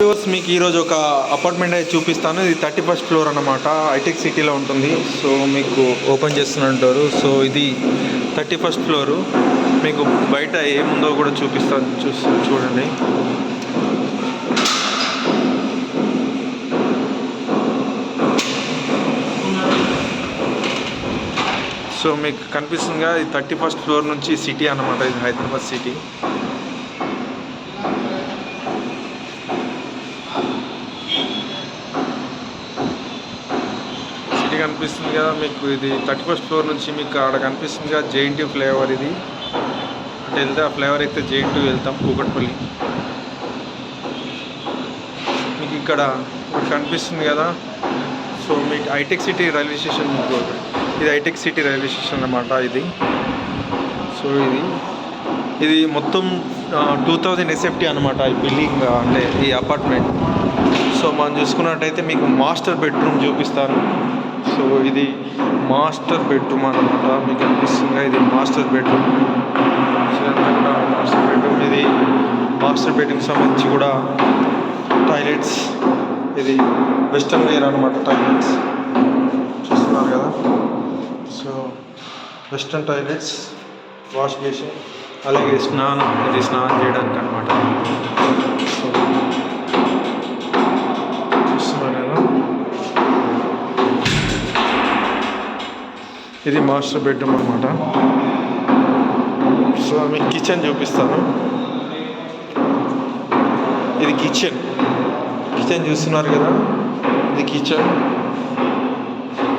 Viewers మీకు ఈరోజు ఒక అపార్ట్మెంట్ అయితే చూపిస్తాను. ఇది థర్టీ ఫస్ట్ ఫ్లోర్ అనమాట ఐటెక్ సిటీలో ఉంటుంది. సో మీకు ఓపెన్ చేస్తున్నంటారు. సో ఇది థర్టీ ఫస్ట్ ఫ్లోరు మీకు బయట ఏముందో కూడా చూపిస్తాను. చూ చూడండి. సో మీకు కనిపిస్తుందిగా ఇది థర్టీ ఫస్ట్ ఫ్లోర్ నుంచి సిటీ అన్నమాట. ఇది హైదరాబాద్ సిటీ సిటీ కనిపిస్తుంది కదా మీకు ఇది థర్టీ ఫస్ట్ ఫ్లోర్ నుంచి మీకు అక్కడ కనిపిస్తుంది కదా జేఎన్టీ ఫ్లేవర్ ఇది. అంటే వెళ్తే ఆ ఫ్లేవర్ అయితే జేఎన్టీ వెళ్తాం కూకట్పల్లి. మీకు ఇక్కడ కనిపిస్తుంది కదా. సో మీకు హైటెక్ సిటీ రైల్వే స్టేషన్ మీకు ఇది హైటెక్ సిటీ రైల్వే స్టేషన్ అనమాట ఇది. సో ఇది ఇది మొత్తం టూ థౌజండ్ ఎస్ఎఫ్టీ అనమాట ఈ బిల్డింగ్ అంటే ఈ అపార్ట్మెంట్. సో మనం చూసుకున్నట్టయితే మీకు మాస్టర్ బెడ్రూమ్ చూపిస్తాను. సో ఇది మాస్టర్ బెడ్రూమ్ అనమాట మీకు అనిపిస్తుంది? ఇది మాస్టర్ బెడ్రూమ్. సో ఇదంతా మాస్టర్ బెడ్రూమ్. ఇది మాస్టర్ బెడ్రూమ్ సంబంధించి కూడా టాయిలెట్స్. ఇది వెస్టర్న్ వేర్ అనమాట టాయిలెట్స్. చూస్తున్నారు కదా? So western toilets wash basin అలాగే స్నానం. ఇది స్నానం చేయడానికి అనమాట సో ఇది మాస్టర్ బెడ్రూమ్ అనమాట సో మీకు కిచెన్ చూపిస్తాను. ఇది కిచెన్. కిచెన్ చూస్తున్నారు కదా? ఇది కిచెన్.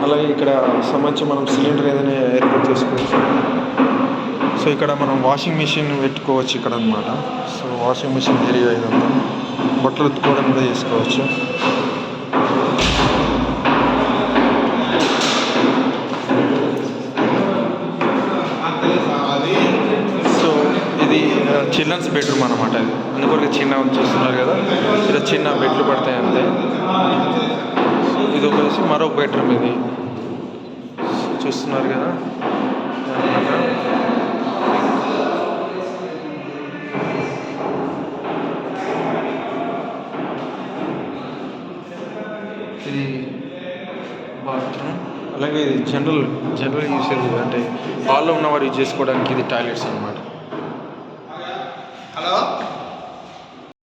అలాగే ఇక్కడ సంబంధించి మనం సిలిండర్ ఏదైనా ఏర్పాటు చేసుకోవచ్చు. సో ఇక్కడ మనం వాషింగ్ మిషన్ పెట్టుకోవచ్చు ఇక్కడ అనమాట సో వాషింగ్ మిషన్ ఏరియా ఇదంతా బట్టలు ఉత్తుకోవడం కూడా చేసుకోవచ్చు సో ఇది చిల్డ్రన్స్ బెడ్రూమ్ అనమాట ఇది. అందుకొరకు చిన్న చూస్తున్నారు కదా. ఇలా చిన్న బెడ్లు పడతాయి అంతే. ఇది వచ్చేసి మరొక బెడ్రూమ్ ఇది. చూస్తున్నారు కదా. ఇది బాత్రూమ్ అలాగే ఇది జనరల్ జనరల్ యూసేజ్ అంటే హాల్లో ఉన్నవారు యూజ్ చేసుకోవడానికి ఇది టాయిలెట్స్ అనమాట హలో